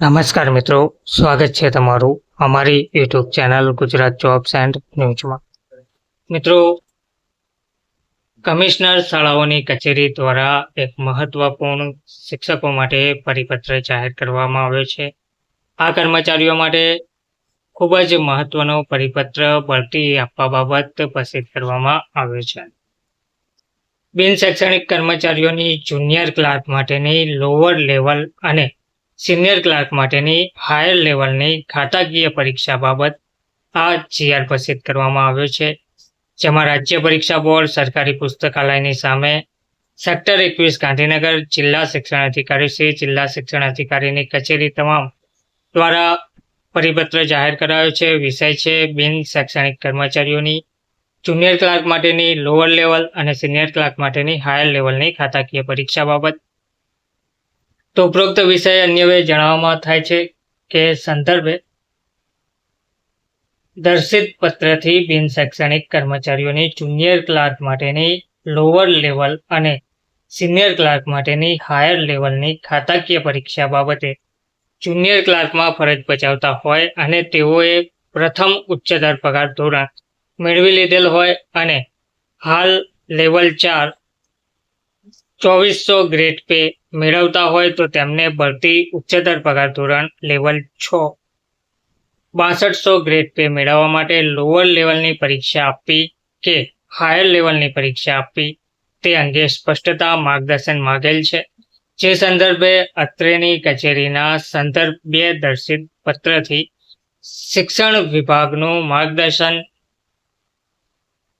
નમસ્કાર મિત્રો, સ્વાગત છે તમારું અમારી YouTube channel Gujarat jobs and ન્યૂઝમાં મિત્રો, કમિશનર શાળાઓની કચેરી દ્વારા એક મહત્વપૂર્ણ શિક્ષકો માટે પરિપત્ર જાહેર કરવામાં આવ્યો છે. આ કર્મચારીઓ માટે ખૂબ જ મહત્વનો પરિપત્ર બળતી આપવા બાબત પસંદ કરવામાં આવ્યો છે. બિન શૈક્ષણિક કર્મચારીઓની જુનિયર ક્લાર્ક માટેની લોઅર લેવલ અને સિનિયર ક્લાર્ક માટેની હાયર લેવલની ખાતાકીય પરીક્ષા બાબત આ જીઆર પ્રસિદ્ધ કરવામાં આવ્યો છે, જેમાં રાજ્ય પરીક્ષા બોર્ડ, સરકારી પુસ્તકાલયની સામે સેક્ટર એકવીસ ગાંધીનગર જિલ્લા શિક્ષણ અધિકારી શ્રી, જિલ્લા શિક્ષણ અધિકારીની કચેરી તમામ દ્વારા પરિપત્ર જાહેર કરાયો છે. વિષય છે બિન શૈક્ષણિક કર્મચારીઓની, જુનિયર ક્લાર્ક માટેની લોઅર લેવલ અને સિનિયર ક્લાર્ક માટેની હાયર લેવલની ખાતાકીય પરીક્ષા બાબત. તો ઉપરોક્ત વિષય અન્યવે જણાવવામાં થાય છે કે સંદર્ભે દર્શિત પત્રથી બિન શૈક્ષણિક કર્મચારીઓની જુનિયર ક્લાર્ક માટેની લોઅર લેવલ અને સિનિયર ક્લાર્ક માટેની હાયર લેવલની ખાતાકીય પરીક્ષા બાબતે જુનિયર ક્લાર્કમાં ફરજ બજાવતા હોય અને તેઓએ પ્રથમ ઉચ્ચતર પગાર ધોરણ મેળવી લીધેલ હોય અને હાલ લેવલ ચાર ચોવીસો ગ્રેડ પે મેળવતા હોય તો તેમને ભરતી ઉચ્ચતર પગાર ધોરણ લેવલ છ. બાસઠસો ગ્રેડ પે મેળવવા માટે લોઅર લેવલની પરીક્ષા આપવી કે હાયર લેવલની પરીક્ષા આપવી તે અંગે સ્પષ્ટતા માર્ગદર્શન માગેલ છે. જે સંદર્ભે અત્રેની કચેરીના સંદર્ભ બે દર્શિત પત્રથી શિક્ષણ વિભાગનું માર્ગદર્શન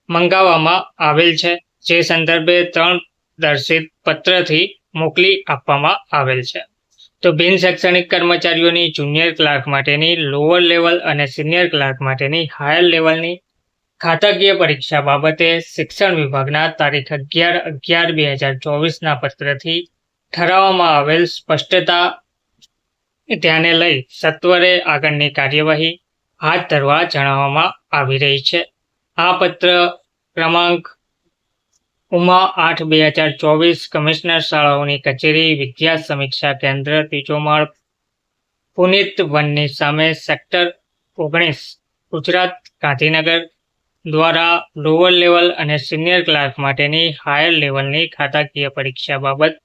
મંગાવવામાં આવેલ છે. જે સંદર્ભે ત્રણ દર્શિત પત્રથી મોકલી આપવામાં આવેલ છે. તો બિન શૈક્ષણિક કર્મચારીઓની જુનિયર ક્લાર્ક માટેની લોઅર લેવલ અને સિનિયર ક્લાર્ક માટેની હાયર લેવલની ખાતાકીય પરીક્ષા બાબતે શિક્ષણ વિભાગના તારીખ અગિયાર અગિયાર બે હજાર ચોવીસના પત્રથી ઠરાવવામાં આવેલ સ્પષ્ટતા ધ્યાને લઈ સત્વરે આગળની કાર્યવાહી હાથ ધરવા જણાવવામાં આવી રહી છે. આ પત્ર ક્રમાંક ઉમા આઠ બે હજાર ચોવીસ કમિશનર શાળાઓની કચેરી, વિદ્યા સમીક્ષા કેન્દ્ર ત્રીજો માળ પુનિત વનની સામે સેક્ટર ઓગણીસ, ગુજરાત ગાંધીનગર દ્વારા લોઅર લેવલ અને સિનિયર ક્લાર્ક માટેની હાયર લેવલની ખાતાકીય પરીક્ષા બાબત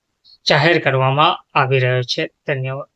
જાહેર કરવામાં આવી રહ્યો છે. ધન્યવાદ.